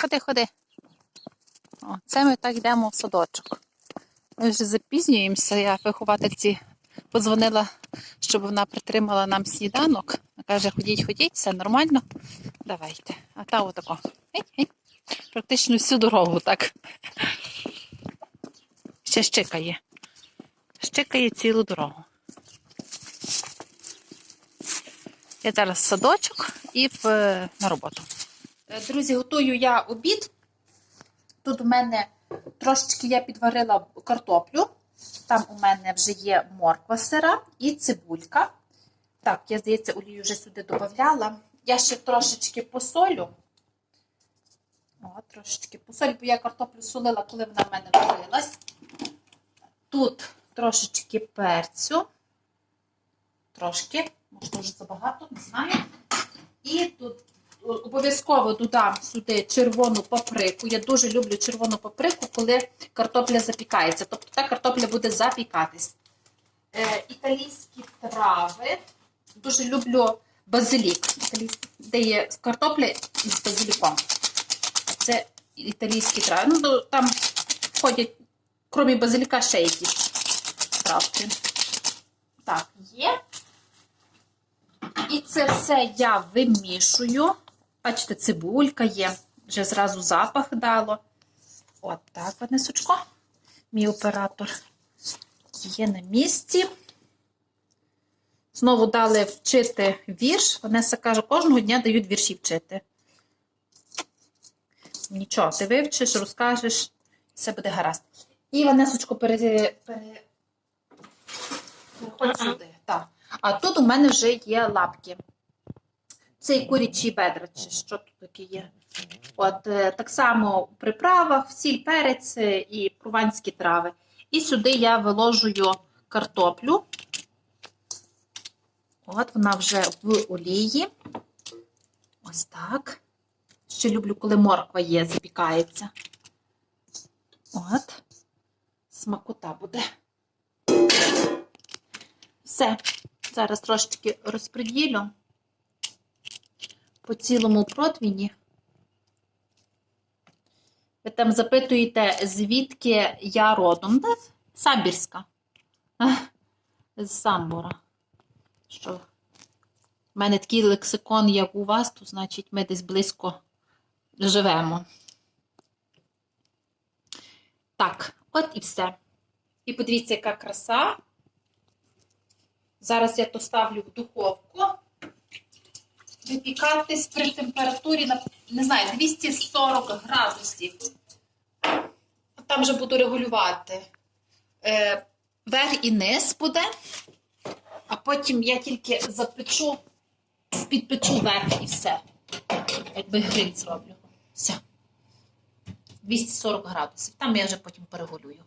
Ходи, ходи. О, це ми так йдемо в садочок. Ми вже запізнюємося. Я виховательці подзвонила, щоб вона притримала нам сніданок. Вона каже, ходіть, ходіть, все нормально. Давайте. А та отако. Гей, гей. Практично всю дорогу так. Ще щикає. Щикає цілу дорогу. Я зараз в садочок і в, на роботу. Е, Друзі, готую я обід. Тут у мене трошечки я підварила картоплю. Там у мене вже є морква сира і цибулька. Так, я, здається, олію вже сюди додавала. Я ще трошечки посолю. О, трошечки посолю, бо я картоплю солила, коли вона в мене варилась. Тут трошечки перцю. Трошки, можливо, вже забагато, не знаю. І тут обов'язково додам сюди червону паприку. Я дуже люблю червону паприку, коли картопля запікається. Тобто та картопля буде запікатись. Е, італійські трави. Дуже люблю базилік. Де є картопля з базиліком. Це італійські трави. Ну, там входять, крім базиліка, ще якісь травки. Так, є. І це все я вимішую. Бачите, цибулька є, вже зразу запах дало. От так, Ванесочко. Мій оператор є на місці. Знову дали вчити вірш. Ванеса каже, кожного дня дають вірші вчити. Нічого, ти вивчиш, розкажеш, все буде гаразд. І Ванесочко пере... пере... сюди. Так. А тут у мене вже є лапки. Це і курячі бедра, чи що тут таке є. От е, так само у приправах, сіль, перець е, і прованські трави. І сюди я виложую картоплю. От вона вже в олії. Ось так. Ще люблю, коли морква є, запікається. От. Смакота буде. Все. Зараз трошечки розподілю по цілому противні. Ви там запитуєте, звідки я родом? З Самбірська. З Самбора. Що? в мене такий лексикон, як у вас, то значить ми десь близько живемо. Так, от і все. І подивіться, яка краса. Зараз я то ставлю в духовку. Випікатись при температурі, на, не знаю, 240 градусів. Там вже буду регулювати. Е, верх і низ буде, а потім я тільки запечу, підпечу верх і все. Якби гриль зроблю. Все. 240 градусів. Там я вже потім перегулюю.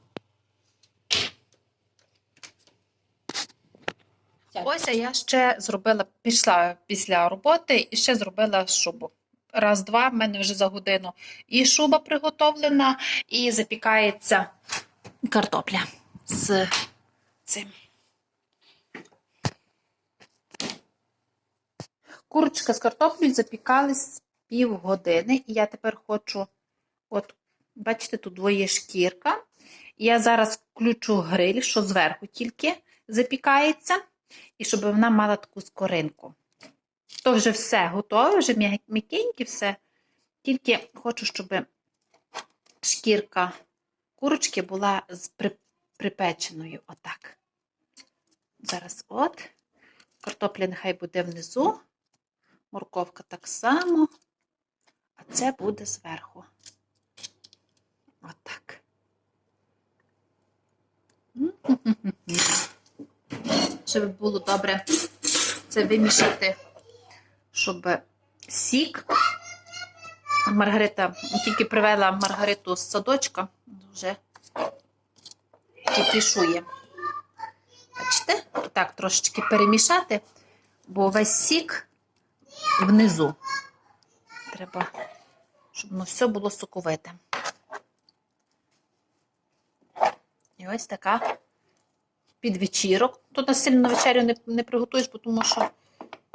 Ось я ще зробила, пішла після роботи і ще зробила шубу. Раз-два, в мене вже за годину і шуба приготовлена, і запікається картопля з цим. Курочка з картоплею запікались півгодини, і я тепер хочу, от, бачите, тут двоє шкірка. Я зараз включу гриль, що зверху тільки запікається і щоб вона мала таку скоринку. То вже все готове, вже м'я- м'якеньке все. Тільки хочу, щоб шкірка курочки була з припеченою. Отак. Зараз от. Картопля нехай буде внизу. Морковка так само. А це буде зверху. Отак. М-м-м-м. Щоб було добре це вимішати, щоб сік. Маргарита тільки привела Маргариту з садочка, вже кипішує. Бачите? Так, трошечки перемішати, бо весь сік внизу. Треба, щоб воно все було соковите. І ось така під вечірок. Тут на сильно на вечерю не, не приготуєш, бо тому що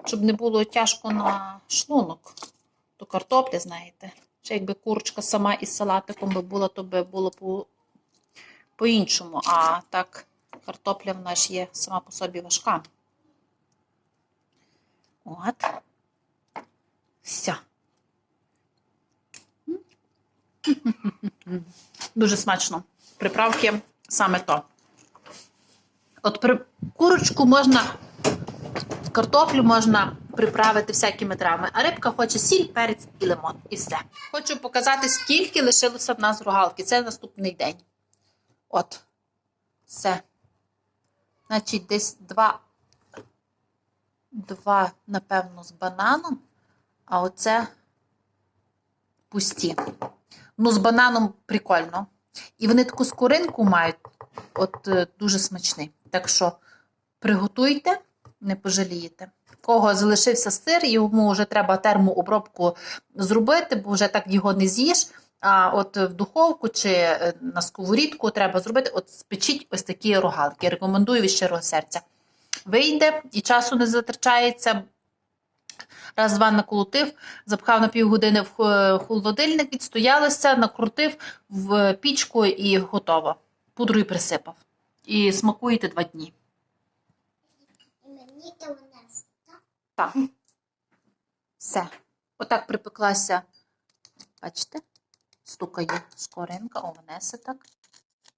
щоб не було тяжко на шлунок. То картопля, знаєте, Ще якби курочка сама із салатиком би була, то би було по- по-іншому. А так, картопля в нас є сама по собі важка. От. Все. Дуже смачно. Приправки саме то. От при... курочку можна, картоплю можна приправити всякими травами, а рибка хоче сіль, перець і лимон. І все. Хочу показати, скільки лишилося в нас рогалки. Це наступний день. От. Все. Значить, десь два, два, напевно, з бананом, а оце пусті. Ну, з бананом прикольно. І вони таку скоринку мають, от е, дуже смачний. Так що приготуйте, не пожалієте. Кого залишився сир, йому вже треба термообробку зробити, бо вже так його не з'їш. А от в духовку чи е, на сковорідку треба зробити, от спечіть ось такі рогалки. Рекомендую від щирого серця. Вийде і часу не затрачається. Раз-два наколотив, запхав на півгодини в хо- холодильник, відстоялося, накрутив в пічку і готово. Пудрою присипав. І смакуєте два дні. І мені і у нас. Так? Так. Все. Отак припеклася. Бачите? Стукає скоринка, о, Ванеси так.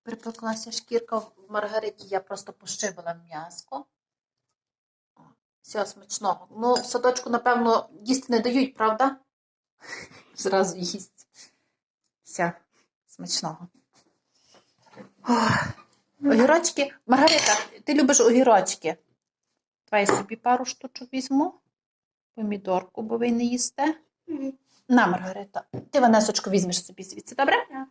Припеклася шкірка. В Маргариті я просто пощибила м'яско. О, Все смачного. Ну, в садочку, напевно, їсти не дають, правда? Зразу їсть. Все, смачного. Ох. Огірочки. Маргарита, ти любиш огірочки? Давай я собі пару штучок візьму. Помідорку, бо ви не їсте. На, Маргарита. Ти Ванесочку візьмеш собі звідси, добре? Так.